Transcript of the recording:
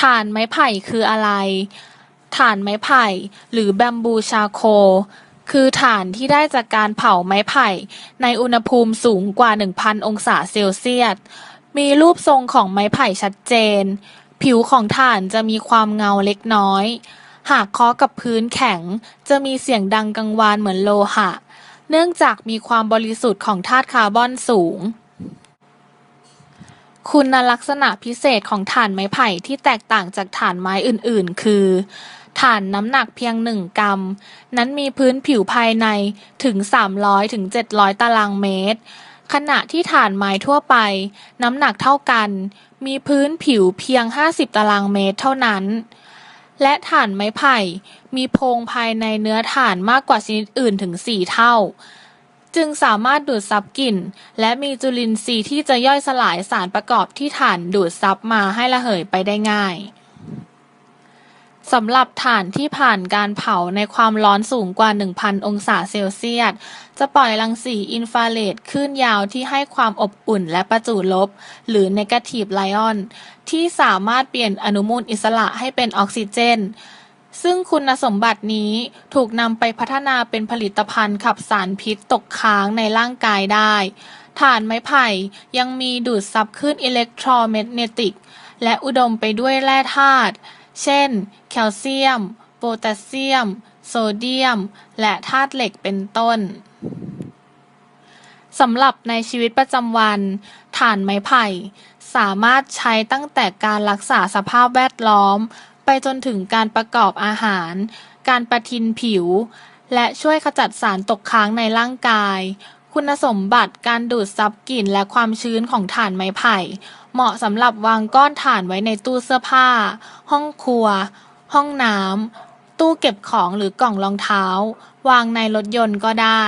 ถ่านไม้ไผ่คืออะไรถ่านไม้ไผ่ หรือแบมบูชาโค คือถ่านที่ได้จากการเผาไม้ไผ่ ในอุณหภูมิสูงกว่า 1,000 องศาเซลเซียส มีรูปทรงของไม้ไผ่ชัดเจน ผิวของถ่านจะมีความเงาเล็กน้อย หากเคาะกับพื้นแข็ง จะมีเสียงดังกังวานเหมือนโลหะ เนื่องจากมีความบริสุทธิ์ของธาตุคาร์บอนสูง คุณลักษณะพิเศษของถ่านไม้ไผ่ที่แตกต่างจากถ่านไม้อื่นๆ คือถ่านน้ำหนักเพียง1กรัม นั้นมีพื้นผิวภายในถึง 300ถึง700 ตารางเมตร ขณะที่ถ่านไม้ทั่วไป น้ำหนักเท่ากัน มีพื้นผิวเพียง 50 ตารางเมตรเท่านั้น และถ่านไม้ไผ่ มีโพรงภายในเนื้อถ่านมากกว่าชนิดอื่นถึง 4 เท่า จึงสามารถดูดซับกลิ่น และมีจุลินทรีย์ที่จะย่อยสลายสารประกอบที่ถ่านดูดซับมาให้ระเหยไปได้ง่ายสำหรับถ่านที่ผ่านการเผาในความร้อนสูงกว่า 1,000 องศาเซลเซียส จะปล่อยรังสีอินฟราเรดคลื่นยาวที่ให้ความอบอุ่นและประจุลบ หรือ negative ion ที่สามารถเปลี่ยนอนุมูลอิสระให้เป็นออกซิเจน ซึ่งคุณสมบัตินี้ถูกนำไปพัฒนาเป็นผลิตภัณฑ์ขับสารพิษตกค้างในร่างกายได้ถ่านไม้ไผ่ยังมีดูดซับคลื่นอิเล็กโทรแมกเนติก และอุดมไปด้วยแร่ธาตุ เช่น แคลเซียม โพแทสเซียม โซเดียม และธาตุเหล็กเป็นต้นสำหรับในชีวิตประจำวันถ่านไม้ไผ่ สามารถใช้ตั้งแต่การรักษาสภาพแวดล้อม ไปจนถึงการประกอบอาหาร การประทินผิว และช่วยขจัดสารตกค้างในร่างกาย คุณสมบัติการดูดซับกลิ่นและความชื้นของถ่านไม้ไผ่ เหมาะสำหรับวางก้อนถ่านไว้ในตู้เสื้อผ้า ห้องครัว ห้องน้ำตู้เก็บของหรือกล่องรองเท้า วางในรถยนต์ก็ได้